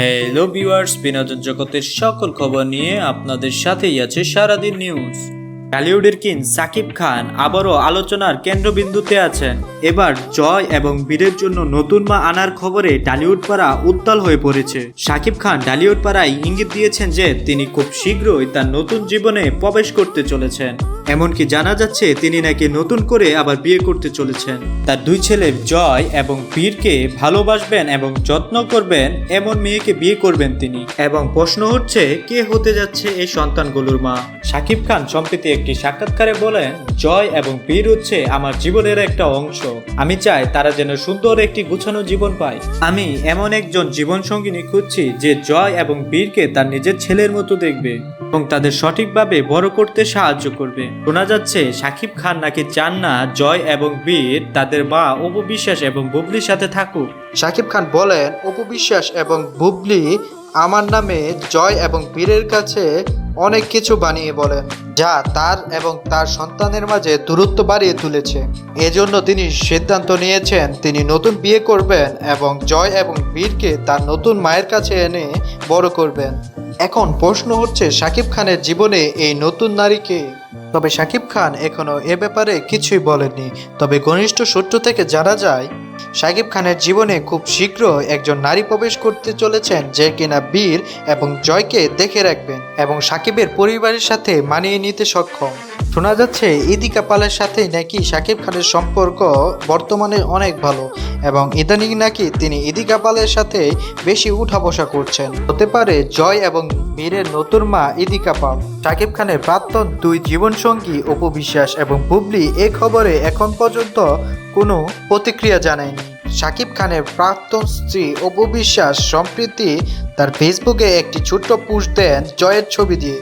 Hello viewers বিনোদন জগতের সকল খবর নিয়ে আপনাদের সাথেই আছে সারাদিন নিউজ টলিউডের কিং সাকিব খান আবারও আলোচনার কেন্দ্রবিন্দুতে আছেন। এবার জয় এবং বীরের জন্য নতুন মা আনার খবরে টালিউড পাড়া উত্তাল হয়ে পড়েছে। সাকিব খান টালিউড পাড়ায় ইঙ্গিত দিয়েছেন যে তিনি খুব শীঘ্রই তার নতুন জীবনে প্রবেশ করতে চলেছেন। এমনকি জানা যাচ্ছে তিনি নাকি নতুন করে আবার বিয়ে করতে চলেছেন। তার দুই ছেলে জয় এবং বীরকে ভালোবাসবেন এবং যত্ন করবেন এমন মেয়েকে বিয়ে করবেন তিনি। এবং প্রশ্ন হচ্ছে কে হতে যাচ্ছে এই সন্তানগুলোর মা? সাকিব খান সম্প্রতি একটি সাক্ষাৎকারে বলেন, জয় এবং বীর হচ্ছে আমার জীবনের একটা অংশ। আমি চাই তারা যেন সুন্দর একটি গুছানো জীবন পায়। আমি এমন একজন জীবনসঙ্গিনী খুঁজছি যে জয় এবং বীরকে তার নিজের ছেলের মতো দেখবে। এবং তাদের সঠিকভাবে বড় করতে সাহায্য করবে। শোনা যাচ্ছে, সাকিব খান নাকি চান না জয় এবং বীর তাদের মা অপবিশ্বাস এবং বুবলির সাথে থাকুক। সাকিব খান বলেন, অপু বিশ্বাস এবং বুবলি আমার নামে জয় এবং বীরের কাছে অনেক কিছু বানিয়ে বলেন যা তার এবং তার সন্তানের মাঝে দূরত্ব বাড়িয়ে তুলেছে। এজন্য তিনি সিদ্ধান্ত নিয়েছেন, তিনি নতুন বিয়ে করবেন এবং জয় এবং বীরকে তার নতুন মায়ের কাছে এনে বড় করবেন। এখন প্রশ্ন হচ্ছে শাকিব খানের জীবনে এই নতুন নারীকে তবে শাকিব খান এখনও এ ব্যাপারে কিছুই বলেননি। তবে ঘনিষ্ঠ সূত্র থেকে জানা যায় শাকিব খানের জীবনে খুব শীঘ্র একজন নারী প্রবেশ করতে চলেছেন যে কিনা বীর এবং জয়কে দেখে রাখবেন এবং সাকিবের পরিবারের সাথে মানিয়ে নিতে সক্ষম। শোনা যাচ্ছে ইদিকা পালের সাথে নাকি শাকিব খানের সম্পর্ক বর্তমানে অনেক ভালো এবং ইদানিং নাকি তিনি ইদিকা পালের সাথে বেশি উঠা বসা করছেন। হতে পারে জয় এবং বীরের নতুন মা ইদিকা পাল। শাকিব খানের প্রাক্তন দুই জীবনসঙ্গী অপু এবং বুবলি এ খবরে এখন পর্যন্ত কোনো প্রতিক্রিয়া জানায়নি। শাকিব খানের প্রাক্তন স্ত্রী অপু বিশ্বাস সম্প্রতি তার ফেসবুকে একটি ছোট্ট পোস্ট দেন জয়ের ছবি দিয়ে।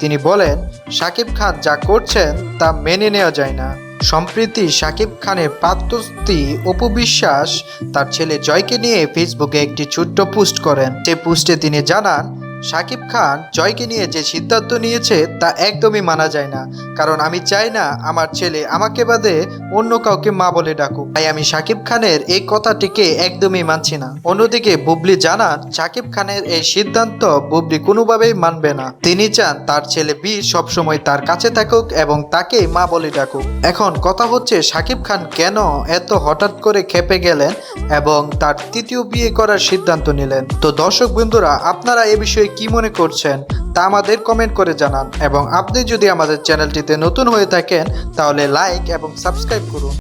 তিনি বলেন শাকিব খান যা করছেন তা মেনে নেওয়া যায় না। সম্প্রতি শাকিব খানের প্রাক্তন স্ত্রী অপু বিশ্বাস তার ছেলে জয়কে নিয়ে ফেসবুকে একটি ছোট্ট পোস্ট করেন। যে পোস্টে তিনি জানান শাকিব খান জয়কে নিয়ে যে সিদ্ধান্ত নিয়েছে তা একদমই মানা যায় না। কারণ আমি চাই না আমার ছেলে আমাকে বাদে অন্য কাউকে মা বলে ডাকুক। তাই আমি শাকিব খানের এই কথাটিকে একদমই মানছি না। অন্যদিকে বুবলি জানান শাকিব খানের এই সিদ্ধান্ত বুবলি কোনোভাবেই মানবে না। তিনি চান তার ছেলে বীর সবসময় তার কাছে থাকুক এবং তাকে মা বলে ডাকুক। এখন কথা হচ্ছে শাকিব খান কেন এত হঠাৎ করে খেপে গেলেন এবং তার তৃতীয় বিয়ে করার সিদ্ধান্ত নিলেন। তো দর্শক বন্ধুরা, আপনারা এ বিষয়ে কি মনে করছেন তা আমাদের কমেন্ট করে জানান। এবং আপনি যদি আমাদের চ্যানেলটিতে নতুন হয়ে থাকেন, তাহলে লাইক এবং সাবস্ক্রাইব করুন।